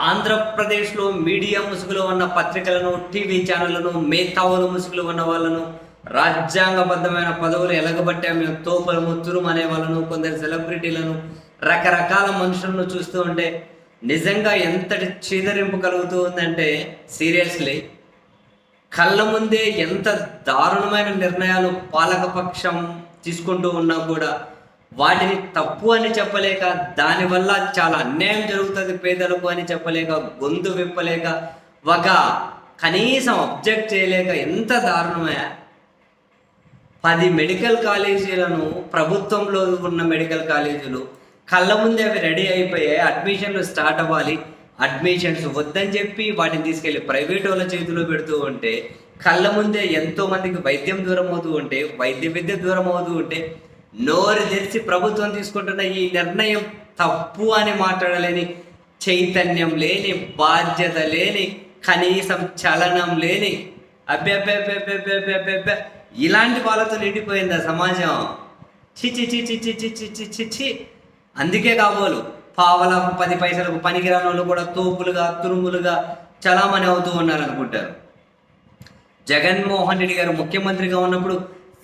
ఆంధ్రప్రదేశ్లో మీడియా ముసుగులో ఉన్న పత్రికలను టీవీ ఛానళ్ళను మేతావుల ముసుగులో ఉన్న వాళ్ళను రాజ్యాంగబద్ధమైన పదవులు ఎలగబట్టే మేము తోపలము తురుమనే అనే వాళ్ళను కొందరు సెలబ్రిటీలను రకరకాల మనుషులను చూస్తూ ఉంటే నిజంగా ఎంతటి చీదరింపు కలుగుతూ ఉందంటే సీరియస్లీ కళ్ళ ముందే ఎంత దారుణమైన నిర్ణయాలు పాలకపక్షం తీసుకుంటూ ఉన్నా కూడా వాటిని తప్పు అని చెప్పలేక దానివల్ల చాలా అన్యాయం జరుగుతుంది పేదలకు అని చెప్పలేక గొంతు విప్పలేక ఒక కనీసం అబ్జెక్ట్ చేయలేక ఎంత దారుణమయ్యా పది మెడికల్ కాలేజీలను ప్రభుత్వంలో ఉన్న మెడికల్ కాలేజీలు కళ్ళ ముందే అవి రెడీ అయిపోయాయి అడ్మిషన్లు స్టార్ట్ అవ్వాలి. అడ్మిషన్స్ వద్దని చెప్పి వాటిని తీసుకెళ్ళి ప్రైవేట్ వాళ్ళ చేతిలో పెడుతూ ఉంటే కళ్ళ ముందే ఎంతో మందికి వైద్యం దూరం అవుతూ ఉంటే వైద్య విద్య దూరం అవుతూ ఉంటే నోరు తెరిచి ప్రభుత్వం తీసుకుంటున్న ఈ నిర్ణయం తప్పు అని మాట్లాడలేని చైతన్యం లేని బాధ్యత లేని కనీసం చలనం లేని అబ్బెబ్బెబ్బెబ్బెబ్బెబ్బెబ్బె ఇలాంటి వాళ్ళతో నిండిపోయింది ఆ సమాజం. చిచి చిచి చిచి చిచి చిచి అందుకే కాబోలు పావలకు పది పైసలకు పనికిరాని వాళ్ళు కూడా తోపులుగా తురుములుగా చలామణి అవుతూ ఉన్నారనుకుంటారు. జగన్మోహన్ రెడ్డి గారు ముఖ్యమంత్రిగా ఉన్నప్పుడు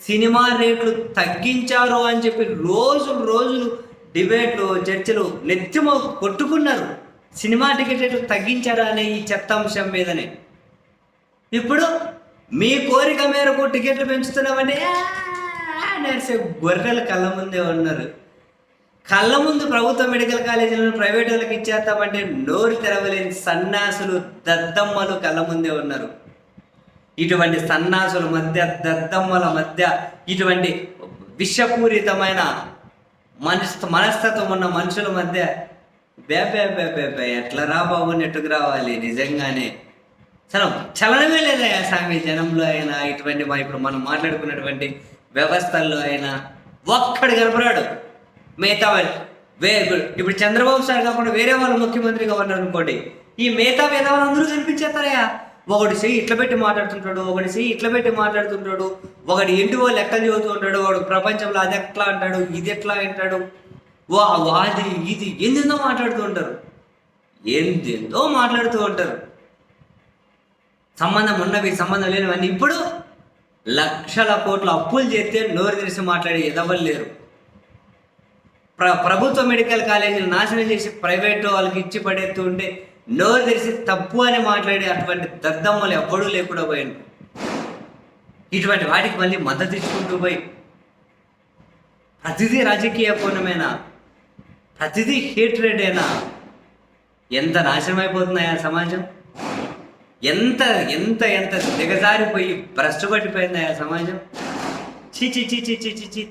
సినిమా రేట్లు తగ్గించారు అని చెప్పి రోజులు రోజులు డిబేట్లు చర్చలు నెత్తిమ కొట్టుకున్నారు. సినిమా టికెట్ రేట్లు తగ్గించారా అనే ఈ చెత్త అంశం మీదనే. ఇప్పుడు మీ కోరిక మేరకు టికెట్లు పెంచుతున్నామని "ఆ" గొర్రెలు కళ్ళ ముందే ఉన్నారు. కళ్ళ ముందు ప్రభుత్వ మెడికల్ కాలేజీలను ప్రైవేట్ వాళ్ళకి ఇచ్చేస్తామంటే నోరు తెరవలేని సన్నాసులు దద్దమ్మలు కళ్ళ ముందే ఉన్నారు. ఇటువంటి సన్నాసుల మధ్య దద్దమ్మల మధ్య ఇటువంటి విషపూరితమైన మనస్ మనస్తత్వం ఉన్న మనుషుల మధ్య బే బే బే ఎట్లా రా బాబు నెట్టుకు రావాలి నిజంగానే. చలం చలనమే లేదా స్వామి జనంలో అయినా ఇటువంటి మా ఇప్పుడు మనం మాట్లాడుకున్నటువంటి వ్యవస్థల్లో అయినా ఒక్కడు కనపడాడు. మిగతా వే ఇప్పుడు చంద్రబాబు సార్ కాకుండా వేరే వాళ్ళు ముఖ్యమంత్రిగా ఉన్నారు అనుకోండి ఈ మిగతా వేదవాళ్ళు అందరూ కనిపించేస్తారయ్యా. ఒకటి చెయ్యి ఇట్లా పెట్టి మాట్లాడుతుంటాడు ఒకటి చెయ్యి ఇట్లా పెట్టి మాట్లాడుతుంటాడు ఒకటి ఎంటి వాళ్ళు లెక్కలు చదువుతూ ఉంటాడు వాడు ప్రపంచంలో అది ఎట్లా అంటాడు ఇది ఎట్లా అంటాడు వా వాది ఇది ఎందెందో మాట్లాడుతూ ఉంటారు? ఎందెందో మాట్లాడుతూ ఉంటారు? సంబంధం ఉన్నవి సంబంధం లేనివన్నీ ఇప్పుడు లక్షల కోట్ల అప్పులు చేస్తే నోరు తెరిచి మాట్లాడే ఎదవలు లేరు. ప్ర ప్రభుత్వ మెడికల్ కాలేజీలు నాశనం చేసి ప్రైవేట్ వాళ్ళకి ఇచ్చి పడేస్తూ ఉంటే నోరు తెరిచి తప్పు అని మాట్లాడే అటువంటి దద్దమ్మలు ఎవ్వడూ లేకుండా పోయాను. ఇటువంటి వాటికి మళ్ళీ మద్దతు ఇచ్చుకుంటూ పోయి ప్రతిదీ రాజకీయ కోణమేనా? ప్రతిదీ హేట్రెడేనా ఎంత నాశనం అయిపోతున్నాయా సమాజం? ఎంత ఎంత ఎంత దిగజారిపోయి భ్రష్టు పట్టిపోయిందా సమాజం? చీ చీ చీ చీ చీ చీ చీ